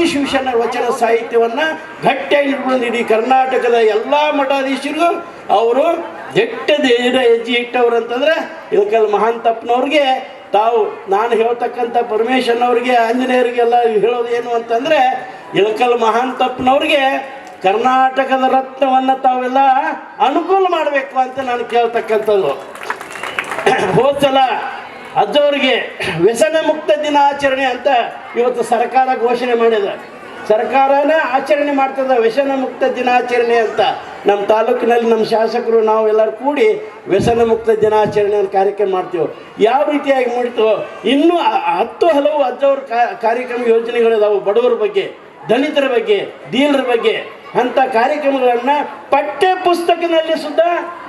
ಬಸವಾದಿ ಶಿವಶರಣ ವಚನ ಸಾಹಿತ್ಯವನ್ನು ಗಟ್ಟಿಯಾಗಿ ಇಟ್ಕೊಂಡು ಇಡೀ ಕರ್ನಾಟಕದ ಎಲ್ಲ ಮಠಾಧೀಶರು ಅವರು ದೇಹದ ಹೆಜ್ಜೆ ಇಟ್ಟವ್ರು ಅಂತಂದ್ರೆ ಇಳಕಲ್ ಮಹಾಂತಪ್ಪನವ್ರಿಗೆ ತಾವು ನಾನು ಹೇಳ್ತಕ್ಕಂಥ ಪರಮೇಶ್ವರನವ್ರಿಗೆ, ಆಂಜನೇಯರಿಗೆಲ್ಲ ಹೇಳೋದು ಏನು ಅಂತಂದರೆ ಇಳಕಲ್ ಮಹಾಂತಪ್ಪನವ್ರಿಗೆ ಕರ್ನಾಟಕದ ರತ್ನವನ್ನು ತಾವೆಲ್ಲ ಅನುಕೂಲ ಮಾಡಬೇಕು ಅಂತ ನಾನು ಕೇಳ್ತಕ್ಕಂಥದ್ದು. ಹೋದ ಸಲ ಅಜ್ಜವರಿಗೆ ವ್ಯಸನ ಮುಕ್ತ ದಿನಾಚರಣೆ ಅಂತ ಇವತ್ತು ಸರ್ಕಾರ ಘೋಷಣೆ ಮಾಡಿದೆ. ಸರ್ಕಾರನೇ ಆಚರಣೆ ಮಾಡ್ತದೆ ವ್ಯಸನ ಮುಕ್ತ ದಿನಾಚರಣೆ ಅಂತ. ನಮ್ಮ ತಾಲೂಕಿನಲ್ಲಿ ನಮ್ಮ ಶಾಸಕರು ನಾವು ಎಲ್ಲರೂ ಕೂಡಿ ವ್ಯಸನ ಮುಕ್ತ ದಿನಾಚರಣೆ ಅಂತ ಕಾರ್ಯಕ್ರಮ ಮಾಡ್ತೀವಿ. ಯಾವ ರೀತಿಯಾಗಿ ಮಾಡ್ತೀವೋ ಇನ್ನೂ ಹತ್ತು ಹಲವು ಅಜ್ಜವ್ರ ಕಾರ್ಯಕ್ರಮ ಯೋಜನೆಗಳಿದಾವೆ ಬಡವರ ಬಗ್ಗೆ. ದಲಿತರ ಬಗ್ಗೆ ಡೀಲರ್ ಬಗ್ಗೆ ಅಂಥ ಕಾರ್ಯಕ್ರಮಗಳನ್ನು ಪಠ್ಯ ಪುಸ್ತಕದಲ್ಲಿ ಸುದ್ದ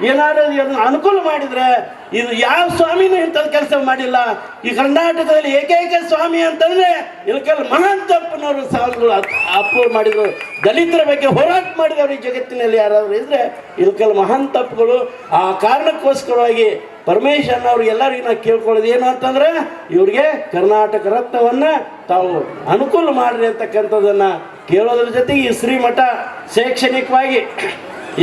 ಏನಾದರೂ ಅದನ್ನು ಅನುಕೂಲ ಮಾಡಿದ್ರೆ ಇದು ಯಾವ ಸ್ವಾಮಿನೂ ಇಂಥದ್ದು ಕೆಲಸ ಮಾಡಿಲ್ಲ. ಈ ಕರ್ನಾಟಕದಲ್ಲಿ ಏಕೈಕ ಸ್ವಾಮಿ ಅಂತಂದ್ರೆ ಇಳಕಲ್ ಮಹಾಂತಪ್ಪನವರು ಸಾಲುಗಳು ಅಪ್ಲೋಡ್ ಮಾಡಿದರು. ದಲಿತರ ಬಗ್ಗೆ ಹೋರಾಟ ಮಾಡಿದವರು ಈ ಜಗತ್ತಿನಲ್ಲಿ ಯಾರಾದರೂ ಇದ್ದರೆ ಇಳಕಲ್ ಮಹಾಂತಪ್ಪಗಳು ಆ ಕಾರಣಕ್ಕೋಸ್ಕರವಾಗಿ ಪರಮೇಶ್ವರನ್ ಅವ್ರು ಎಲ್ಲರಿಗೂ ನಾವು ಕೇಳ್ಕೊಳ್ಳೋದು ಏನು ಅಂತಂದ್ರೆ ಇವ್ರಿಗೆ ಕರ್ನಾಟಕ ರತ್ನವನ್ನು ತಾವು ಅನುಕೂಲ ಮಾಡ್ರಿ ಅಂತಕ್ಕಂಥದ್ದನ್ನು ಕೇಳೋದ್ರ ಜೊತೆಗೆ ಈ ಶ್ರೀಮಠ ಶೈಕ್ಷಣಿಕವಾಗಿ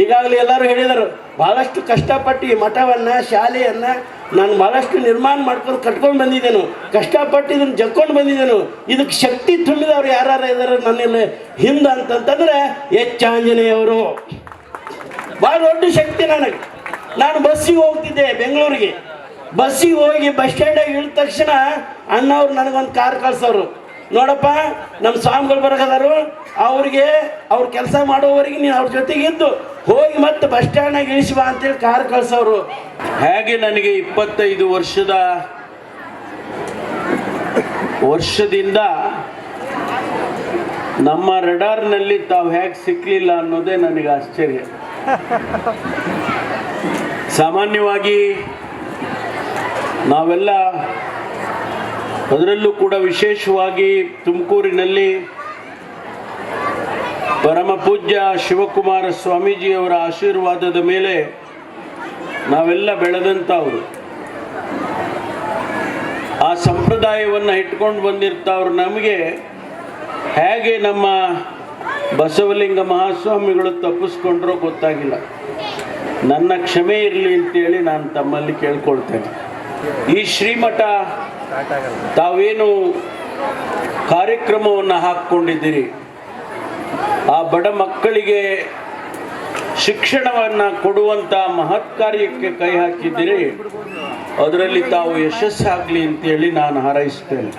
ಈಗಾಗಲೇ ಎಲ್ಲರೂ ಹೇಳಿದರು ಭಾಳಷ್ಟು ಕಷ್ಟಪಟ್ಟು ಈ ಮಠವನ್ನು, ಶಾಲೆಯನ್ನು ನಾನು ಭಾಳಷ್ಟು ನಿರ್ಮಾಣ ಮಾಡ್ಕೊಂಡು ಕಟ್ಕೊಂಡು ಬಂದಿದ್ದೇನು, ಕಷ್ಟಪಟ್ಟು ಇದನ್ನು ಜಕ್ಕೊಂಡು ಬಂದಿದ್ದೇನು, ಇದಕ್ಕೆ ಶಕ್ತಿ ತುಂಬಿದವ್ರು ಯಾರು ಇದ್ದಾರೆ ನನ್ನಲ್ಲಿ ಹಿಂದೆ ಅಂತಂತಂದ್ರೆ ಎಚ್ ಆಂಜನೇಯವರು ಭಾಳ ದೊಡ್ಡ ಶಕ್ತಿ ನನಗೆ. ನಾನು ಬಸ್ಸಿಗೆ ಹೋಗ್ತಿದ್ದೆ ಬೆಂಗಳೂರಿಗೆ. ಬಸ್ಸಿಗೆ ಹೋಗಿ ಬಸ್ ಸ್ಟ್ಯಾಂಡಾಗಿ ಇಳಿದ ತಕ್ಷಣ ಅಣ್ಣವ್ರು ನನಗೊಂದು ಕಾರ್ ಕಳ್ಸೋರು. ನೋಡಪ್ಪ ನಮ್ಮ ಸ್ವಾಮಿಗಳು ಬರಕದಾರು ಅವ್ರಿಗೆ ಅವ್ರ ಕೆಲಸ ಮಾಡೋವರೆಗೆ ನೀನು ಅವ್ರ ಜೊತೆಗೆ ಇದ್ದು ಹೋಗಿ ಮತ್ತೆ ಬಸ್ ಸ್ಟ್ಯಾಂಡ್ನಾಗ ಇಳಿಸುವ ಅಂತೇಳಿ ಕಾರ್ ಕಳ್ಸೋರು ಹೇಗೆ ನನಗೆ ಇಪ್ಪತ್ತೈದು ವರ್ಷದ ವರ್ಷದಿಂದ ನಮ್ಮ ರೆಡಾರ್ನಲ್ಲಿ ತಾವು ಹೇಗೆ ಸಿಕ್ಕಲಿಲ್ಲ ಅನ್ನೋದೇ ನನಗೆ ಆಶ್ಚರ್ಯ. ಸಾಮಾನ್ಯವಾಗಿ ನಾವೆಲ್ಲ ಅದರಲ್ಲೂ ಕೂಡ ವಿಶೇಷವಾಗಿ ತುಮಕೂರಿನಲ್ಲಿ ಪರಮ ಪೂಜ್ಯ ಶಿವಕುಮಾರ ಸ್ವಾಮೀಜಿಯವರ ಆಶೀರ್ವಾದದ ಮೇಲೆ ನಾವೆಲ್ಲ ಬೆಳೆದಂಥವ್ರು. ಆ ಸಂಪ್ರದಾಯವನ್ನು ಇಟ್ಕೊಂಡು ಬಂದಿರ್ತಾವ್ರು ನಮಗೆ ಹೇಗೆ ನಮ್ಮ ಬಸವಲಿಂಗ ಮಹಾಸ್ವಾಮಿಗಳು ತಪ್ಪಿಸ್ಕೊಂಡ್ರೋ ಗೊತ್ತಾಗಿಲ್ಲ. ನನ್ನ ಕ್ಷಮೆ ಇರಲಿ ಅಂತೇಳಿ ನಾನು ತಮ್ಮಲ್ಲಿ ಕೇಳ್ಕೊಳ್ತೇನೆ. ಈ ಶ್ರೀಮಠ ತಾವೇನು ಕಾರ್ಯಕ್ರಮವನ್ನು ಹಾಕ್ಕೊಂಡಿದ್ದೀರಿ? ಆ ಬಡ ಮಕ್ಕಳಿಗೆ ಶಿಕ್ಷಣವನ್ನು ಕೊಡುವಂಥ ಮಹತ್ ಕಾರ್ಯಕ್ಕೆ ಕೈ ಹಾಕಿದ್ದೀರಿ? ಅದರಲ್ಲಿ ತಾವು ಯಶಸ್ಸಾಗಲಿ ಅಂತೇಳಿ ನಾನು ಹಾರೈಸ್ತೇನೆ.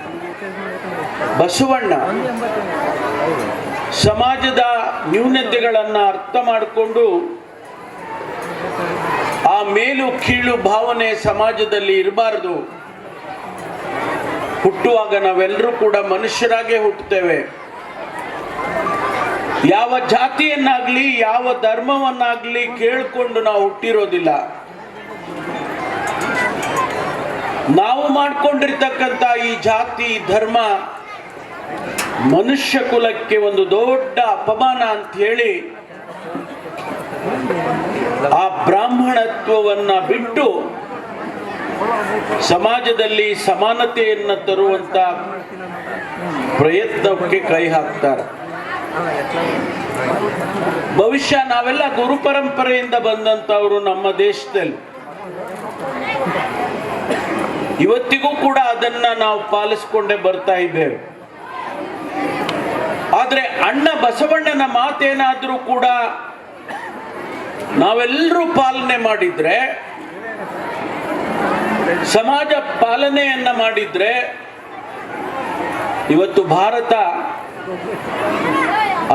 ಬಸವಣ್ಣ, ಸಮಾಜದ ನ್ಯೂನತೆಗಳನ್ನು ಅರ್ಥ ಮಾಡಿಕೊಂಡು ಆ ಮೇಲು ಕೀಳು ಭಾವನೆ ಸಮಾಜದಲ್ಲಿ ಇರಬಾರ್ದು. ಹುಟ್ಟುವಾಗ ನಾವೆಲ್ಲರೂ ಕೂಡ ಮನುಷ್ಯರಾಗೆ ಹುಟ್ಟುತ್ತೇವೆ. ಯಾವ ಜಾತಿಯನ್ನಾಗ್ಲಿ, ಯಾವ ಧರ್ಮವನ್ನಾಗ್ಲಿ ಕೇಳಿಕೊಂಡು ನಾವು ಹುಟ್ಟಿರೋದಿಲ್ಲ. ನಾವು ಮಾಡಿಕೊಂಡಿರ್ತಕ್ಕಂಥ ಈ ಜಾತಿ, ಧರ್ಮ ಮನುಷ್ಯ ಕುಲಕ್ಕೆ ಒಂದು ದೊಡ್ಡ ಅಪಮಾನ ಅಂತ ಹೇಳಿ ಆ ಬ್ರಾಹ್ಮಣತ್ವವನ್ನ ಬಿಟ್ಟು ಸಮಾಜದಲ್ಲಿ ಸಮಾನತೆಯನ್ನು ತರುವಂತ ಪ್ರಯತ್ನಕ್ಕೆ ಕೈ ಹಾಕ್ತಾರೆ. ಭವಿಷ್ಯ ನಾವೆಲ್ಲ ಗುರು ಪರಂಪರೆಯಿಂದ ಬಂದಂತವರು ನಮ್ಮ ದೇಶದಲ್ಲಿ. ಇವತ್ತಿಗೂ ಕೂಡ ಅದನ್ನ ನಾವು ಪಾಲಿಸ್ಕೊಂಡೇ ಬರ್ತಾ ಇದ್ದೇವೆ. ಆದ್ರೆ ಅಣ್ಣ ಬಸವಣ್ಣನ ಮಾತೇನಾದರೂ ಕೂಡ ನಾವೆಲ್ಲರೂ ಪಾಲನೆ ಮಾಡಿದ್ರೆ ಸಮಾಜ ಪಾಲನೆಯನ್ನ ಮಾಡಿದ್ರೆ ಇವತ್ತು ಭಾರತ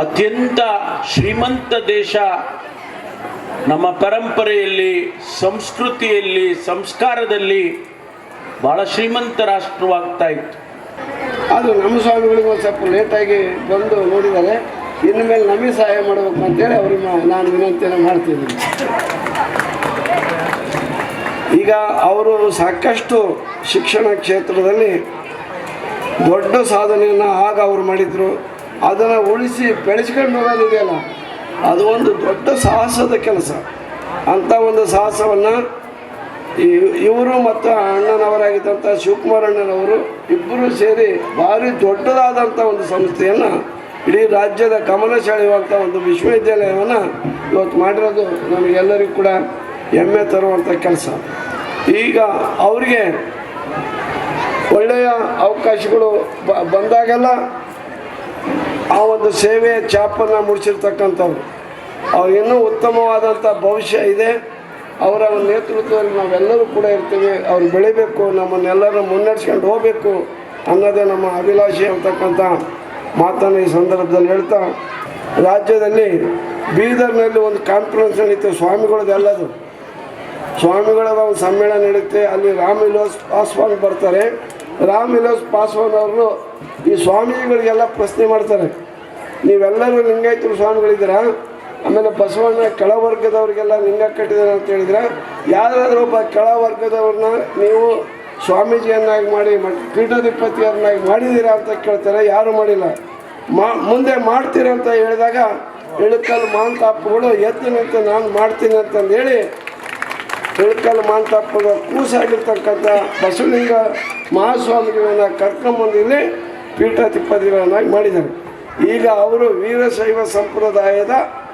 ಅತ್ಯಂತ ಶ್ರೀಮಂತ ದೇಶ. ನಮ್ಮ ಪರಂಪರೆಯಲ್ಲಿ, ಸಂಸ್ಕೃತಿಯಲ್ಲಿ, ಸಂಸ್ಕಾರದಲ್ಲಿ ಬಹಳ ಶ್ರೀಮಂತ ರಾಷ್ಟ್ರವಾಗ್ತಾ ಇತ್ತು. ಅದು ನಮ್ಮ ಸ್ವಾಮಿಗಳಿಗೂ ಸ್ವಲ್ಪ ಲೇಟಾಗಿ ಬಂದು ನೋಡಿದರೆ ಇನ್ನು ಮೇಲೆ ನಮಗೆ ಸಹಾಯ ಮಾಡಬೇಕು ಅಂತೇಳಿ ಅವ್ರಿಗೆ ನಾನು ವಿನಂತಿಯನ್ನು ಮಾಡ್ತಿದ್ದೀನಿ. ಈಗ ಅವರು ಸಾಕಷ್ಟು ಶಿಕ್ಷಣ ಕ್ಷೇತ್ರದಲ್ಲಿ ದೊಡ್ಡ ಸಾಧನೆಯನ್ನು ಆಗ ಅವರು ಮಾಡಿದರು. ಅದನ್ನು ಉಳಿಸಿ ಬೆಳೆಸ್ಕೊಂಡು ಹೋಗೋದಿದೆಯಲ್ಲ ಅದು ಒಂದು ದೊಡ್ಡ ಸಾಹಸದ ಕೆಲಸ. ಅಂಥ ಒಂದು ಸಾಹಸವನ್ನು ಇವರು ಮತ್ತು ಅಣ್ಣನವರಾಗಿದ್ದಂಥ ಶಿವಕುಮಾರ್ ಅಣ್ಣನವರು ಇಬ್ಬರು ಸೇರಿ ಭಾರಿ ದೊಡ್ಡದಾದಂಥ ಒಂದು ಸಂಸ್ಥೆಯನ್ನು ಇಡೀ ರಾಜ್ಯದ ಗಮನ ಸೆಳೆಯುವಂಥ ಒಂದು ವಿಶ್ವವಿದ್ಯಾಲಯವನ್ನು ಇವತ್ತು ಮಾಡಿರೋದು ನಮಗೆಲ್ಲರಿಗೂ ಕೂಡ ಹೆಮ್ಮೆ ತರುವಂಥ ಕೆಲಸ. ಈಗ ಅವರಿಗೆ ಒಳ್ಳೆಯ ಅವಕಾಶಗಳು ಬಂದಾಗೆಲ್ಲ ಆ ಒಂದು ಸೇವೆಯ ಛಾಪನ್ನು ಅವ್ರಿಗೆ ಅವ್ರಿಗಿನ್ನೂ ಉತ್ತಮವಾದಂಥ ಭವಿಷ್ಯ ಇದೆ. ಅವರ ನೇತೃತ್ವದಲ್ಲಿ ನಾವೆಲ್ಲರೂ ಕೂಡ ಇರ್ತೀವಿ. ಅವ್ರು ಬೆಳಿಬೇಕು, ನಮ್ಮನ್ನೆಲ್ಲರೂ ಮುನ್ನಡೆಸ್ಕೊಂಡು ಹೋಗಬೇಕು ಅನ್ನೋದೇ ನಮ್ಮ ಅಭಿಲಾಷೆ ಅಂತಕ್ಕಂಥ ಮಾತನ್ನು ಈ ಸಂದರ್ಭದಲ್ಲಿ ಹೇಳ್ತಾ, ರಾಜ್ಯದಲ್ಲಿ ಬೀದರ್ನಲ್ಲಿ ಒಂದು ಕಾನ್ಫರೆನ್ಸ್ ನಡೀತು. ಸ್ವಾಮಿಗಳದ್ದೆಲ್ಲದು. ಸ್ವಾಮಿಗಳ ಒಂದು ಸಮ್ಮೇಳನ ನಡೆಯುತ್ತೆ. ಅಲ್ಲಿ ರಾಮ್ ವಿಲಾಸ್ ಪಾಸ್ವಾನ್ ಬರ್ತಾರೆ. ರಾಮ್ ವಿಲಾಸ್ ಪಾಸ್ವಾನ್ ಅವರು ಈ ಸ್ವಾಮಿಗಳಿಗೆಲ್ಲ ಪ್ರಶ್ನೆ ಮಾಡ್ತಾರೆ. ನೀವೆಲ್ಲರೂ ಲಿಂಗಾಯತರು ಸ್ವಾಮಿಗಳಿದ್ದೀರಾ? ಆಮೇಲೆ ಬಸವಣ್ಣ ಕೆಳವರ್ಗದವ್ರಿಗೆಲ್ಲ ಲಿಂಗ ಕಟ್ಟಿದ್ದಾರೆ ಅಂತ ಹೇಳಿದ್ರೆ, ಯಾರಾದರೂ ಒಬ್ಬ ಕೆಳವರ್ಗದವ್ರನ್ನ ನೀವು ಸ್ವಾಮೀಜಿಯನ್ನಾಗಿ ಮಾಡಿ ಪೀಠಾಧಿಪತಿಯರನ್ನಾಗಿ ಮಾಡಿದ್ದೀರಾ ಅಂತ ಕೇಳ್ತಾರೆ, ಯಾರು ಮಾಡಿಲ್ಲ. ಮಾ, ಮುಂದೆ ಮಾಡ್ತೀರಂತ ಹೇಳಿದಾಗ, ಇಳಕಲ್ ಮಾಂತಾಪಗಳು ಎದ್ದು ನಿಂತು ನಾನು ಮಾಡ್ತೀನಿ ಅಂತಂದು ಹೇಳಿ ಇಳಕಲ್ ಮಾಂತಾಪದ ಕೂಸಾಗಿರ್ತಕ್ಕಂಥ ಬಸವಲಿಂಗ ಮಹಾಸ್ವಾಮಿಗಳನ್ನ ಕರ್ಕೊಂಬಂದು ಇಲ್ಲಿ ಪೀಠಾಧಿಪತಿಗಳನ್ನಾಗಿ ಮಾಡಿದ್ದಾರೆ. ಈಗ ಅವರು ವೀರಶೈವ ಸಂಪ್ರದಾಯದ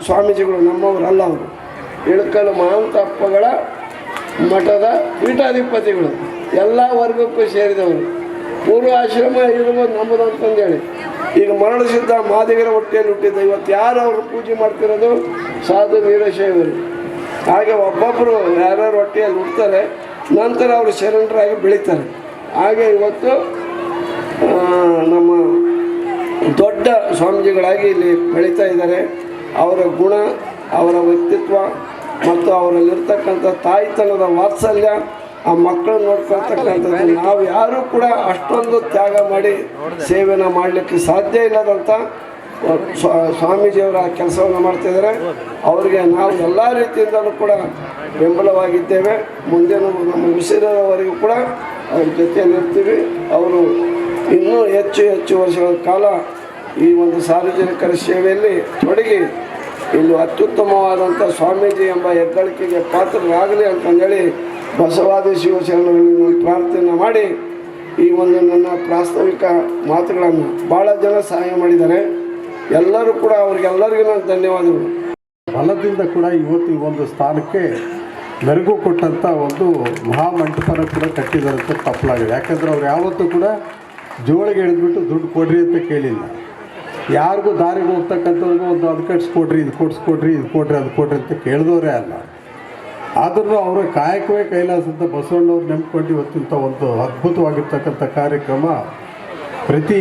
ಸ್ವಾಮೀಜಿಗಳು, ನಮ್ಮವರಲ್ಲ ಅವರು. ಇಳಕಲ್ ಮಹಾಂತಪ್ಪಗಳ ಮಠದ ಪೀಠಾಧಿಪತಿಗಳು. ಎಲ್ಲ ವರ್ಗಕ್ಕೂ ಸೇರಿದವರು. ಪೂರ್ವ ಆಶ್ರಮ ಇರ್ಬೋದು ನಮ್ಮದು ಅಂತಂದೇಳಿ. ಈಗ ಮರಳಸಿದ್ದ ಮಾದಿಗರ ಹೊಟ್ಟೆಯಲ್ಲಿ ಹುಟ್ಟಿದ್ದ ಇವತ್ತು ಯಾರು ಅವರು ಪೂಜೆ ಮಾಡ್ತಿರೋದು? ಸಾಧು ವೀರಶೈವರು. ಹಾಗೆ ಒಬ್ಬೊಬ್ಬರು ಯಾರ್ಯಾರು ಹೊಟ್ಟೆಯಲ್ಲಿ ಹುಡ್ತಾರೆ, ನಂತರ ಅವರು ಶರಣರಾಗಿ ಬೆಳೀತಾರೆ. ಹಾಗೆ ಇವತ್ತು ನಮ್ಮ ದೊಡ್ಡ ಸ್ವಾಮೀಜಿಗಳಾಗಿ ಇಲ್ಲಿ ಬೆಳೀತಾ ಇದ್ದಾರೆ. ಅವರ ಗುಣ, ಅವರ ವ್ಯಕ್ತಿತ್ವ ಮತ್ತು ಅವರಲ್ಲಿರ್ತಕ್ಕಂಥ ತಾಯ್ತನದ ವಾತ್ಸಲ್ಯ, ಆ ಮಕ್ಕಳು ನೋಡ್ಕೊಳ್ತಕ್ಕಂಥದ್ದು. ನಾವು ಯಾರೂ ಕೂಡ ಅಷ್ಟೊಂದು ತ್ಯಾಗ ಮಾಡಿ ಸೇವೆನ ಮಾಡಲಿಕ್ಕೆ ಸಾಧ್ಯ ಇಲ್ಲದಂಥ ಸ್ವಾಮೀಜಿಯವರ ಕೆಲಸವನ್ನು ಮಾಡ್ತಿದ್ದಾರೆ. ಅವರಿಗೆ ನಾವು ಎಲ್ಲ ರೀತಿಯಿಂದಲೂ ಕೂಡ ಬೆಂಬಲವಾಗಿದ್ದೇವೆ. ಮುಂದೆ ನಮ್ಮ ವಿಷಯದವರೆಗೂ ಕೂಡ ಅವ್ರ ಜೊತೆಯಲ್ಲಿರ್ತೀವಿ ಅವರು ಇನ್ನೂ ಹೆಚ್ಚು ಹೆಚ್ಚು ವರ್ಷಗಳ ಕಾಲ ಈ ಒಂದು ಸಾರ್ವಜನಿಕರ ಸೇವೆಯಲ್ಲಿ ತೊಡಗಿ ಇಲ್ಲಿ ಅತ್ಯುತ್ತಮವಾದಂಥ ಸ್ವಾಮೀಜಿ ಎಂಬ ಹೆಗ್ಗಳಿಕೆಗೆ ಪಾತ್ರರಾಗಲಿ ಅಂತಂದೇಳಿ ಬಸವಾದಿ ಶಿವಶರಣರಲ್ಲಿ ಪ್ರಾರ್ಥನೆ ಮಾಡಿ ಈ ಒಂದು ನನ್ನ ಪ್ರಾಸ್ತಾವಿಕ ಮಾತುಗಳನ್ನು ಭಾಳ ಜನ ಸಹಾಯ ಮಾಡಿದ್ದಾರೆ. ಎಲ್ಲರೂ ಕೂಡ ಅವ್ರಿಗೆಲ್ಲರಿಗೂ ನಾನು ಧನ್ಯವಾದಗಳು. ಬಲದಿಂದ ಕೂಡ ಇವತ್ತು ಒಂದು ಸ್ಥಾನಕ್ಕೆ ಮೆರುಗು ಕೊಟ್ಟಂಥ ಒಂದು ಮಹಾಮಂಟಪನ ಕೂಡ ಕಟ್ಟಿದ್ದಾರೆ ಅಂತ ತಪ್ಪಲಾಗಿದೆ. ಯಾಕಂದರೆ ಅವ್ರು ಯಾವತ್ತೂ ಕೂಡ ಜೋಳಿಗೆ ಹಿಡಿದ್ಬಿಟ್ಟು ದುಡ್ಡು ಕೊಡ್ರಿ ಅಂತ ಕೇಳಿಲ್ಲ. ಯಾರಿಗೂ ದಾರಿಗೆ ಹೋಗ್ತಕ್ಕಂಥವ್ರಿಗೂ ಒಂದು ಅದು ಕಟ್ಸ್ಕೊಡ್ರಿ, ಇದು ಕೊಡ್ಸ್ಕೊಡ್ರಿ, ಇದು ಕೊಡ್ರಿ, ಅದು ಕೊಡ್ರಿ ಅಂತ ಕೇಳಿದವರೇ ಅಲ್ಲ. ಆದ್ರೂ ಅವರ ಕಾಯಕವೇ ಕೈಲಾಸ ಅಂತ ಬಸವಣ್ಣವ್ರು ನೆಮ್ಕೊಂಡು ಇವತ್ತಿಂಥ ಒಂದು ಅದ್ಭುತವಾಗಿರ್ತಕ್ಕಂಥ ಕಾರ್ಯಕ್ರಮ ಪ್ರತಿ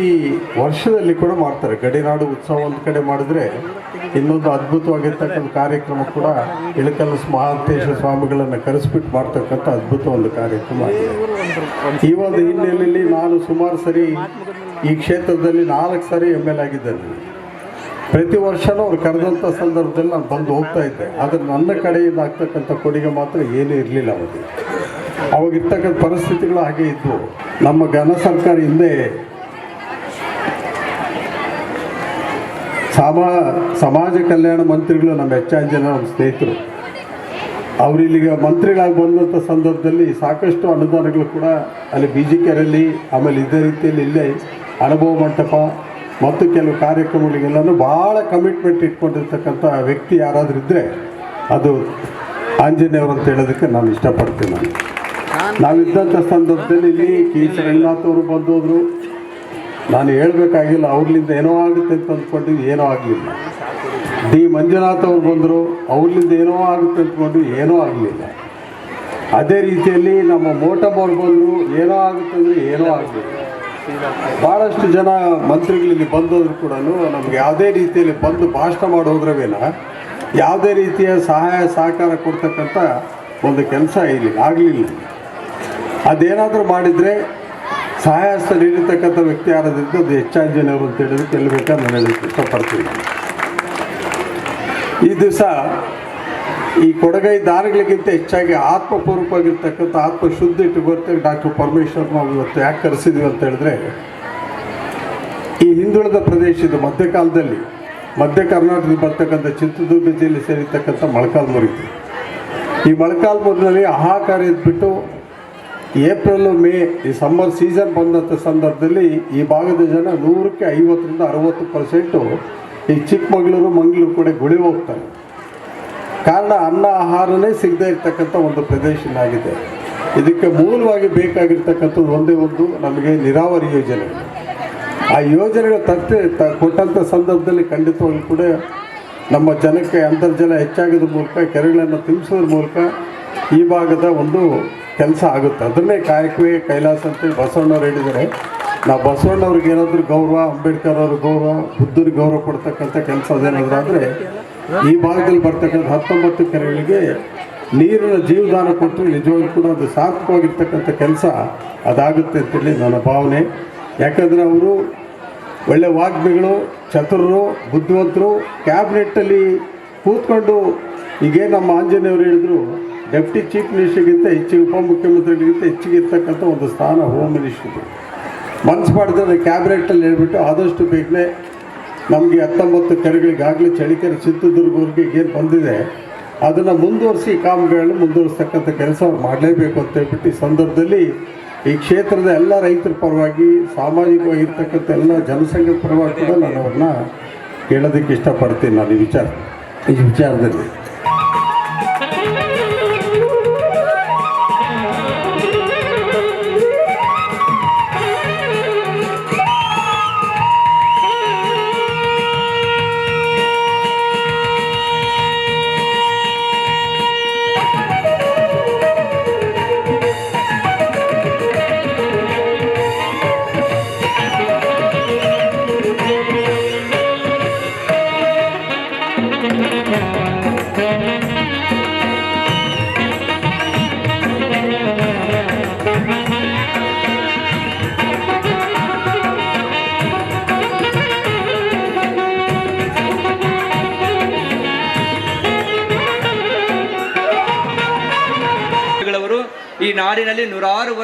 ವರ್ಷದಲ್ಲಿ ಕೂಡ ಮಾಡ್ತಾರೆ. ಗಡಿನಾಡು ಉತ್ಸವ ಒಂದು ಕಡೆ ಮಾಡಿದ್ರೆ ಇನ್ನೊಂದು ಅದ್ಭುತವಾಗಿರ್ತಕ್ಕಂಥ ಕಾರ್ಯಕ್ರಮ ಕೂಡ ಇಳಕಲ್ಲ ಮಹಾಂತೇಶ ಸ್ವಾಮಿಗಳನ್ನು ಕರೆಸ್ಬಿಟ್ಟು ಮಾಡ್ತಕ್ಕಂಥ ಅದ್ಭುತ ಒಂದು ಕಾರ್ಯಕ್ರಮ ಈ ಒಂದು ಹಿನ್ನೆಲೆಯಲ್ಲಿ ನಾನು ಸುಮಾರು ಸರಿ ಈ ಕ್ಷೇತ್ರದಲ್ಲಿ ನಾಲ್ಕು ಸಾರಿ ಎಂ ಎಲ್ ಆಗಿದ್ದೇನೆ. ಪ್ರತಿ ವರ್ಷನೂ ಅವ್ರು ಕರೆದಂಥ ಸಂದರ್ಭದಲ್ಲಿ ನಾನು ಬಂದು ಹೋಗ್ತಾ ಇದ್ದೆ. ಆದರೆ ನನ್ನ ಕಡೆಯಿಂದ ಆಗ್ತಕ್ಕಂಥ ಕೊಡುಗೆ ಮಾತ್ರ ಏನೂ ಇರಲಿಲ್ಲ ಅವಾಗ ಅವಾಗಿರ್ತಕ್ಕಂಥ ಪರಿಸ್ಥಿತಿಗಳು ಹಾಗೆ ಇದ್ವು. ನಮ್ಮ ಘನ ಸರ್ಕಾರ ಹಿಂದೆ ಸಮಾ, ಸಮಾಜ ಕಲ್ಯಾಣ ಮಂತ್ರಿಗಳು ನಮ್ಮ ಹೆಚ್ಚಾಗಿ ಜನ, ನಮ್ಮ ಸ್ನೇಹಿತರು. ಅವರು ಇಲ್ಲಿಗೆ ಮಂತ್ರಿಗಳಾಗಿ ಬಂದಂಥ ಸಂದರ್ಭದಲ್ಲಿ ಸಾಕಷ್ಟು ಅನುದಾನಗಳು ಕೂಡ ಅಲ್ಲಿ ಬಿ ಜಿ ಕೆರಲ್ಲಿ ಆಮೇಲೆ ಇದೇ ರೀತಿಯಲ್ಲಿ ಇಲ್ಲೇ ಅನುಭವ ಮಂಟಪ ಮತ್ತು ಕೆಲವು ಕಾರ್ಯಕ್ರಮಗಳಿಗೆಲ್ಲನೂ ಭಾಳ ಕಮಿಟ್ಮೆಂಟ್ ಇಟ್ಕೊಂಡಿರ್ತಕ್ಕಂಥ ವ್ಯಕ್ತಿ ಯಾರಾದರೂ ಇದ್ದರೆ ಅದು ಆಂಜನೇಯವರು ಅಂತ ಹೇಳೋದಕ್ಕೆ ನಾನು ಇಷ್ಟಪಡ್ತೀನಿ ನಾನು. ನಾವಿದ್ದಂಥ ಸಂದರ್ಭದಲ್ಲಿ ಇಲ್ಲಿ ಕೆ. ರಂಗನಾಥ್ ಅವರು ಬಂದೋದ್ರು. ನಾನು ಹೇಳಬೇಕಾಗಿಲ್ಲ, ಅವ್ರಲಿಂದ ಏನೋ ಆಗುತ್ತೆ ಅಂತ ಅಂದ್ಕೊಂಡು ಏನೋ ಆಗಲಿಲ್ಲ. ಡಿ. ಮಂಜುನಾಥ್ ಅವ್ರು ಬಂದರು, ಅವ್ರಲಿಂದ ಏನೋ ಆಗುತ್ತೆ ಅಂದ್ಕೊಂಡು ಏನೋ ಆಗಲಿಲ್ಲ. ಅದೇ ರೀತಿಯಲ್ಲಿ ನಮ್ಮ ಮೋಟಮ್ ಬಂದರು, ಏನೋ ಆಗುತ್ತೆ ಅಂದರೆ ಏನೋ ಆಗಲಿಲ್ಲ. ಭಾಳಷ್ಟು ಜನ ಮಂತ್ರಿಗಳಲ್ಲಿ ಬಂದೋದ್ರು ಕೂಡ ನಮ್ಗೆ ಯಾವುದೇ ರೀತಿಯಲ್ಲಿ ಬಂದು ಭಾಷಣ ಮಾಡೋದ್ರವೇನ, ಯಾವುದೇ ರೀತಿಯ ಸಹಾಯ, ಸಹಕಾರ ಕೊಡ್ತಕ್ಕಂಥ ಒಂದು ಕೆಲಸ ಇಲ್ಲಿ ಆಗಲಿಲ್ಲ. ಅದೇನಾದರೂ ಮಾಡಿದರೆ ಸಹಾಯ ನೀಡಿರ್ತಕ್ಕಂಥ ವ್ಯಕ್ತಿ ಯಾರಾದ್ರಿಂದ ಅದು ಹೆಚ್ಚಾಗಿ ಜನರು ಅಂತ ಹೇಳಿದ್ರೆ ಗೆಲ್ಲಬೇಕಂತ ಹೇಳಕ್ಕೆ ಇಷ್ಟಪಡ್ತೀನಿ. ಈ ದಿವಸ ಈ ಕೊಡಗೈ ದಾರಿಗಳಿಗಿಂತ ಹೆಚ್ಚಾಗಿ ಆತ್ಮಪೂರ್ವಕವಾಗಿರ್ತಕ್ಕಂಥ ಆತ್ಮ ಶುದ್ಧ ಇಟ್ಟುಕೊಳ್ತೇವೆ ಡಾಕ್ಟರ್ ಪರಮೇಶ್ವರ್ ನಾವು ಇವತ್ತು ಯಾಕೆ ಕರೆಸಿದ್ವಿ ಅಂತ ಹೇಳಿದ್ರೆ, ಈ ಹಿಂದುಳಿದ ಪ್ರದೇಶದ ಮಧ್ಯಕಾಲದಲ್ಲಿ, ಮಧ್ಯ ಕರ್ನಾಟಕದಲ್ಲಿ ಬರ್ತಕ್ಕಂಥ ಚಿತ್ರದುರ್ಗ ಜಿಲ್ಲೆ ಸೇರಿರ್ತಕ್ಕಂಥ ಮೊಳಕಾಲ್ಮೂರಿತ್ತು ಈ ಮೊಳಕಾಲ್ಮೂರಿನಲ್ಲಿ ಹಾಹಾಕಾರ ಇದ್ಬಿಟ್ಟು ಏಪ್ರಿಲು ಮೇ ಈ ಸಮ್ಮರ್ ಸೀಸನ್ ಬಂದಂಥ ಸಂದರ್ಭದಲ್ಲಿ ಈ ಭಾಗದ ಜನ ನೂರಕ್ಕೆ ಐವತ್ತರಿಂದ ಅರವತ್ತು ಪರ್ಸೆಂಟು ಈ ಚಿಕ್ಕಮಗಳೂರು, ಮಂಗಳೂರು ಕಡೆ ಗುಳಿ ಹೋಗ್ತಾರೆ. ಕಾರಣ ಅನ್ನ ಆಹಾರನೇ ಸಿಗದೇ ಇರ್ತಕ್ಕಂಥ ಒಂದು ಪ್ರದೇಶನಾಗಿದೆ ಇದಕ್ಕೆ ಮೂಲವಾಗಿ ಬೇಕಾಗಿರ್ತಕ್ಕಂಥದ್ದು ಒಂದೇ ಒಂದು ನಮಗೆ ನೀರಾವರಿ ಯೋಜನೆ. ಆ ಯೋಜನೆಗಳು ತತ್ತೆ ತ ಕೊಟ್ಟಂಥ ಸಂದರ್ಭದಲ್ಲಿ ಖಂಡಿತವಾಗಿ ಕೂಡ ನಮ್ಮ ಜನಕ್ಕೆ ಅಂತರ್ಜಲ ಹೆಚ್ಚಾಗೋದ್ರ ಮೂಲಕ ಕೆರೆಗಳನ್ನು ತುಂಬಿಸೋದ್ರ ಮೂಲಕ ಈ ಭಾಗದ ಒಂದು ಕೆಲಸ ಆಗುತ್ತೆ. ಅದನ್ನೇ ಕಾಯಕವೇ ಕೈಲಾಸ ಅಂತೇಳಿ ಬಸವಣ್ಣವ್ರು ಹೇಳಿದರೆ ನಾವು ಬಸವಣ್ಣವ್ರಿಗೆ ಏನಾದರೂ ಗೌರವ, ಅಂಬೇಡ್ಕರ್ ಅವ್ರ ಗೌರವ, ಬುದ್ಧರಿಗೆ ಗೌರವ ಕೊಡ್ತಕ್ಕಂಥ ಕೆಲಸ ಅದೇನಾದರೂ ಆದರೆ ಈ ಭಾಗದಲ್ಲಿ ಬರ್ತಕ್ಕಂಥ ಹತ್ತೊಂಬತ್ತು ಕೆರೆಗಳಿಗೆ ನೀರಿನ ಜೀವದಾನ ಕೊಟ್ಟು ನಿಜವಾಗ್ಲೂ ಕೂಡ ಅದು ಸಾರ್ಥಕವಾಗಿರ್ತಕ್ಕಂಥ ಕೆಲಸ ಅದಾಗುತ್ತೆ ಅಂತೇಳಿ ನನ್ನ ಭಾವನೆ. ಯಾಕಂದರೆ ಅವರು ಒಳ್ಳೆ ವಾಗ್ಮಿಗಳು, ಚತುರರು, ಬುದ್ಧಿವಂತರು, ಕ್ಯಾಬಿನೆಟ್ಟಲ್ಲಿ ಕೂತ್ಕೊಂಡು ಈಗೇ ನಮ್ಮ ಆಂಜನೇಯವರು ಹೇಳಿದ್ರು ಡೆಪ್ಟಿ ಚೀಫ್ ಮಿನಿಸ್ಟರ್ಗಿಂತ ಹೆಚ್ಚಿಗೆ ಉಪಮುಖ್ಯಮಂತ್ರಿಗಳಿಗಿಂತ ಹೆಚ್ಚಿಗೆ ಇರ್ತಕ್ಕಂಥ ಒಂದು ಸ್ಥಾನ ಹೋಮ್ ಮಿನಿಸ್ಟ್ರಿಗೆ ಮನ್ಸು ಮಾಡಿದ್ರೆ ಕ್ಯಾಬಿನೆಟಲ್ಲಿ ಹೇಳ್ಬಿಟ್ಟು ಆದಷ್ಟು ಬೇಗನೆ ನಮಗೆ ಹತ್ತೊಂಬತ್ತು ಕೆರೆಗಳಿಗಾಗಲೇ ಚಳಿಕೆರೆ ಚಿತ್ರದುರ್ಗವ್ರಿಗೆ ಏನು ಬಂದಿದೆ, ಅದನ್ನು ಮುಂದುವರಿಸಿ ಕಾಮಗಾರಿಗಳನ್ನು ಮುಂದುವರಿಸ್ತಕ್ಕಂಥ ಕೆಲಸ ಅವ್ರು ಮಾಡಲೇಬೇಕು ಅಂತ ಹೇಳ್ಬಿಟ್ಟು ಈ ಸಂದರ್ಭದಲ್ಲಿ ಈ ಕ್ಷೇತ್ರದ ಎಲ್ಲ ರೈತರ ಪರವಾಗಿ ಸಾಮಾಜಿಕವಾಗಿರ್ತಕ್ಕಂಥ ಎಲ್ಲ ಜನಸಂಘದ ಪರವಾಗಿ ಕೂಡ ನಾನು ಅವ್ರನ್ನ ಕೇಳೋದಕ್ಕೆ ಇಷ್ಟಪಡ್ತೀನಿ ನಾನು ಈ ವಿಚಾರ ಈ ವಿಚಾರದಲ್ಲಿ.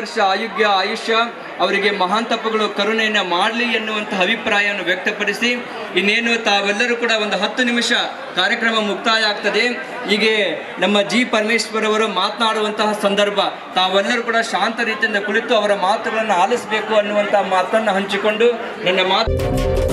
ವರ್ಷ ಆಯುಗ್ಯ ಆಯುಷ್ಯ, ಅವರಿಗೆ ಮಹಾಂತಪ್ಪಗಳು ಕರುಣೆಯನ್ನು ಮಾಡಲಿ ಎನ್ನುವಂತಹ ಅಭಿಪ್ರಾಯವನ್ನು ವ್ಯಕ್ತಪಡಿಸಿ, ಇನ್ನೇನು ತಾವೆಲ್ಲರೂ ಕೂಡ ಒಂದು ಹತ್ತು ನಿಮಿಷ ಕಾರ್ಯಕ್ರಮ ಮುಕ್ತಾಯ ಆಗ್ತದೆ ಹೀಗೆ ನಮ್ಮ ಜಿ ಪರಮೇಶ್ವರ್ ಅವರು ಮಾತನಾಡುವಂತಹ ಸಂದರ್ಭ, ತಾವೆಲ್ಲರೂ ಕೂಡ ಶಾಂತ ರೀತಿಯಿಂದ ಕುಳಿತು ಅವರ ಮಾತುಗಳನ್ನು ಆಲಿಸಬೇಕು ಅನ್ನುವಂತಹ ಮಾತನ್ನು ಹಂಚಿಕೊಂಡು ನನ್ನ ಮಾತು